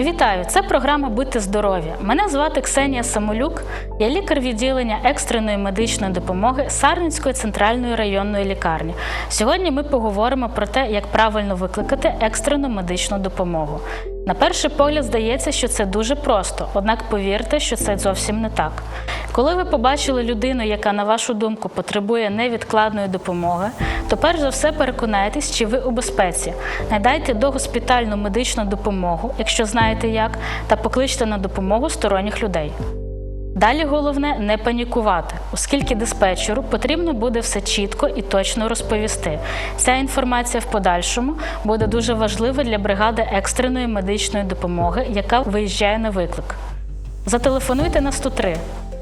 Вітаю! Це програма Бути здорові. Мене звати Ксенія Самолюк, я лікар відділення екстреної медичної допомоги Сарненської центральної районної лікарні. Сьогодні ми поговоримо про те, як правильно викликати екстрену медичну допомогу. На перший погляд здається, що це дуже просто, однак повірте, що це зовсім не так. Коли ви побачили людину, яка, на вашу думку, потребує невідкладної допомоги, то перш за все переконайтесь, чи ви у безпеці. Надайте догоспітальну медичну допомогу, якщо знаєте як, та покличте на допомогу сторонніх людей. Далі головне не панікувати, оскільки диспетчеру потрібно буде все чітко і точно розповісти. Ця інформація в подальшому буде дуже важлива для бригади екстреної медичної допомоги, яка виїжджає на виклик. Зателефонуйте на 103.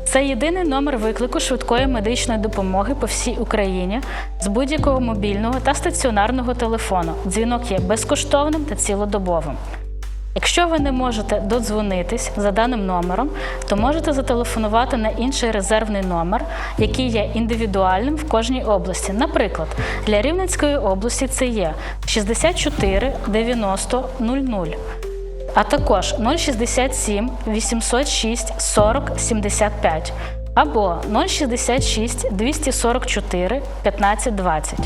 Це єдиний номер виклику швидкої медичної допомоги по всій Україні з будь-якого мобільного та стаціонарного телефону. Дзвінок є безкоштовним та цілодобовим. Якщо ви не можете додзвонитись за даним номером, то можете зателефонувати на інший резервний номер, який є індивідуальним в кожній області. Наприклад, для Рівненської області це є 64 90 00, а також 067 806 40 75 або 066 244 15 20.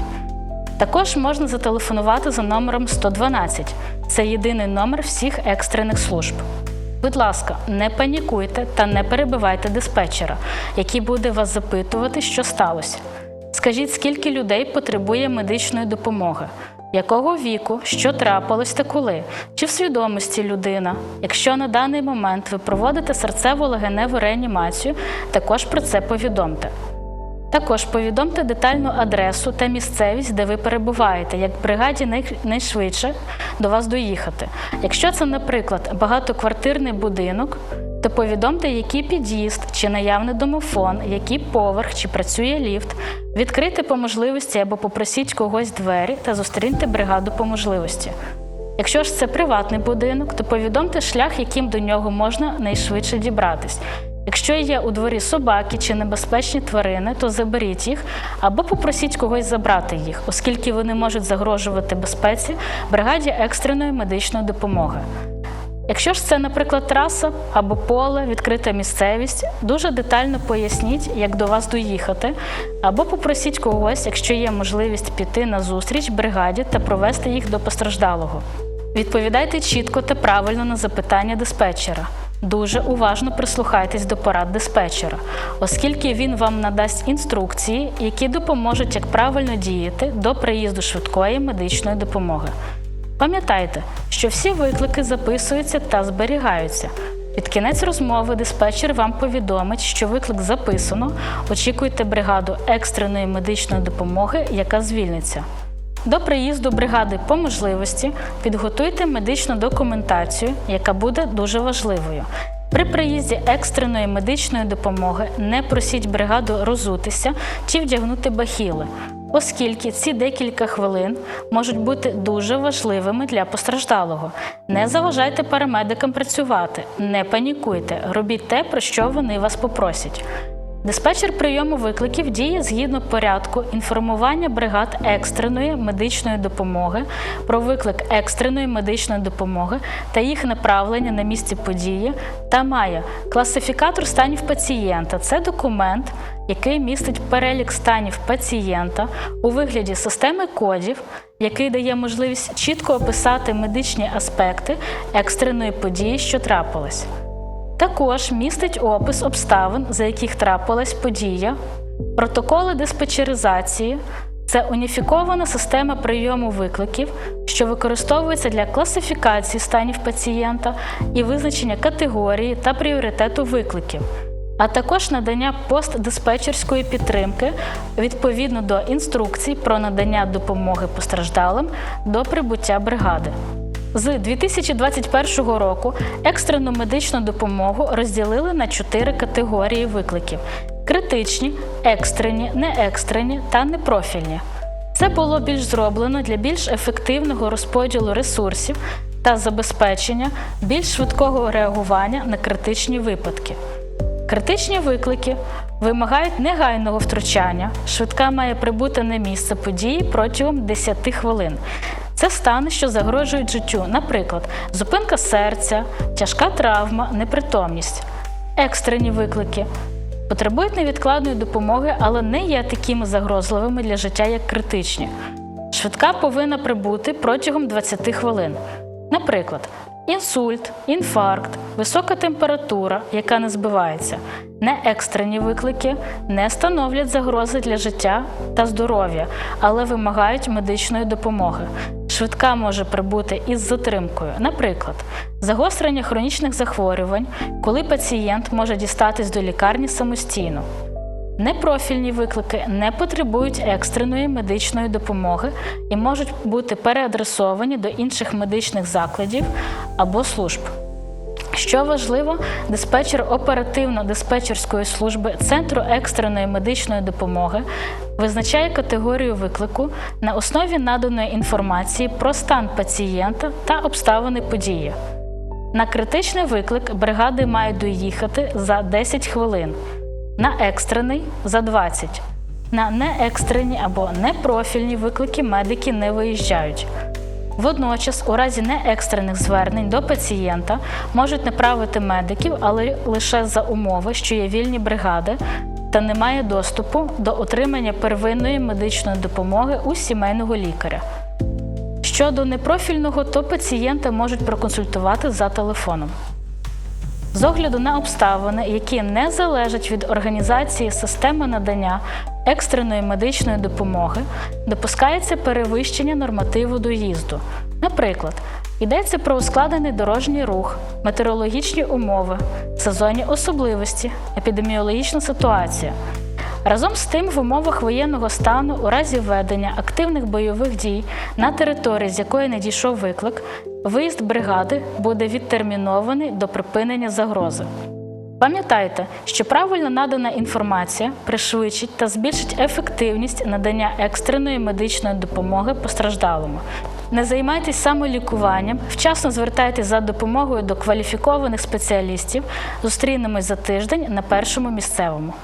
Також можна зателефонувати за номером 112. Це єдиний номер всіх екстрених служб. Будь ласка, не панікуйте та не перебивайте диспетчера, який буде вас запитувати, що сталося. Скажіть, скільки людей потребує медичної допомоги, якого віку, що трапилось та коли, чи в свідомості людина. Якщо на даний момент ви проводите серцево-легеневу реанімацію, також про це повідомте. Також повідомте детальну адресу та місцевість, де ви перебуваєте, як бригаді найшвидше до вас доїхати. Якщо це, наприклад, багатоквартирний будинок, то повідомте, який під'їзд чи наявний домофон, який поверх чи працює ліфт. Відкрийте по можливості або попросіть когось двері та зустріньте бригаду по можливості. Якщо ж це приватний будинок, то повідомте шлях, яким до нього можна найшвидше дібратись. Якщо є у дворі собаки чи небезпечні тварини, то заберіть їх або попросіть когось забрати їх, оскільки вони можуть загрожувати безпеці бригаді екстреної медичної допомоги. Якщо ж це, наприклад, траса або поле, відкрита місцевість, дуже детально поясніть, як до вас доїхати, або попросіть когось, якщо є можливість піти на зустріч бригаді та провести їх до постраждалого. Відповідайте чітко та правильно на запитання диспетчера. Дуже уважно прислухайтесь до порад диспетчера, оскільки він вам надасть інструкції, які допоможуть, як правильно діяти до приїзду швидкої медичної допомоги. Пам'ятайте, що всі виклики записуються та зберігаються. Під кінець розмови диспетчер вам повідомить, що виклик записано. Очікуйте бригаду екстреної медичної допомоги, яка звільниться. До приїзду бригади по можливості підготуйте медичну документацію, яка буде дуже важливою. При приїзді екстреної медичної допомоги не просіть бригаду розутися чи вдягнути бахіли, оскільки ці декілька хвилин можуть бути дуже важливими для постраждалого. Не заважайте парамедикам працювати, не панікуйте, робіть те, про що вони вас попросять. Диспетчер прийому викликів діє згідно порядку інформування бригад екстреної медичної допомоги про виклик екстреної медичної допомоги та їх направлення на місці події та має класифікатор станів пацієнта. Це документ, який містить перелік станів пацієнта у вигляді системи кодів, який дає можливість чітко описати медичні аспекти екстреної події, що трапилась. Також містить опис обставин, за яких трапилась подія, протоколи диспетчеризації. Це уніфікована система прийому викликів, що використовується для класифікації станів пацієнта і визначення категорії та пріоритету викликів, а також надання постдиспетчерської підтримки відповідно до інструкцій про надання допомоги постраждалим до прибуття бригади. З 2021 року екстрену медичну допомогу розділили на чотири категорії викликів: критичні, екстрені, неекстрені та непрофільні. Це було більш зроблено для більш ефективного розподілу ресурсів та забезпечення більш швидкого реагування на критичні випадки. Критичні виклики вимагають негайного втручання. Швидка має прибути на місце події протягом 10 хвилин. Це стани, що загрожують життю, наприклад, зупинка серця, тяжка травма, непритомність, екстрені виклики. Потребують невідкладної допомоги, але не є такими загрозливими для життя, як критичні. Швидка повинна прибути протягом 20 хвилин. Наприклад, інсульт, інфаркт, висока температура, яка не збивається, не екстрені виклики, не становлять загрози для життя та здоров'я, але вимагають медичної допомоги. Швидка може прибути із затримкою, наприклад, загострення хронічних захворювань, коли пацієнт може дістатись до лікарні самостійно. Непрофільні виклики не потребують екстреної медичної допомоги і можуть бути переадресовані до інших медичних закладів або служб. Що важливо, диспетчер оперативно-диспетчерської служби Центру екстреної медичної допомоги визначає категорію виклику на основі наданої інформації про стан пацієнта та обставини події. На критичний виклик бригади мають доїхати за 10 хвилин, на екстрений за 20. На неекстрені або непрофільні виклики медики не виїжджають. Водночас, у разі неекстрених звернень до пацієнта можуть направити медиків, але лише за умови, що є вільні бригади та немає доступу до отримання первинної медичної допомоги у сімейного лікаря. Щодо непрофільного, то пацієнта можуть проконсультувати за телефоном. З огляду на обставини, які не залежать від організації системи надання екстреної медичної допомоги, допускається перевищення нормативу доїзду. Наприклад, йдеться про ускладений дорожній рух, метеорологічні умови, сезонні особливості, епідеміологічна ситуація. Разом з тим, в умовах воєнного стану у разі введення активних бойових дій на території, з якої не дійшов виклик, виїзд бригади буде відтермінований до припинення загрози. Пам'ятайте, що правильно надана інформація пришвидшить та збільшить ефективність надання екстреної медичної допомоги постраждалому. Не займайтесь самолікуванням, вчасно звертайтесь за допомогою до кваліфікованих спеціалістів. Зустрінемось за тиждень на першому місцевому.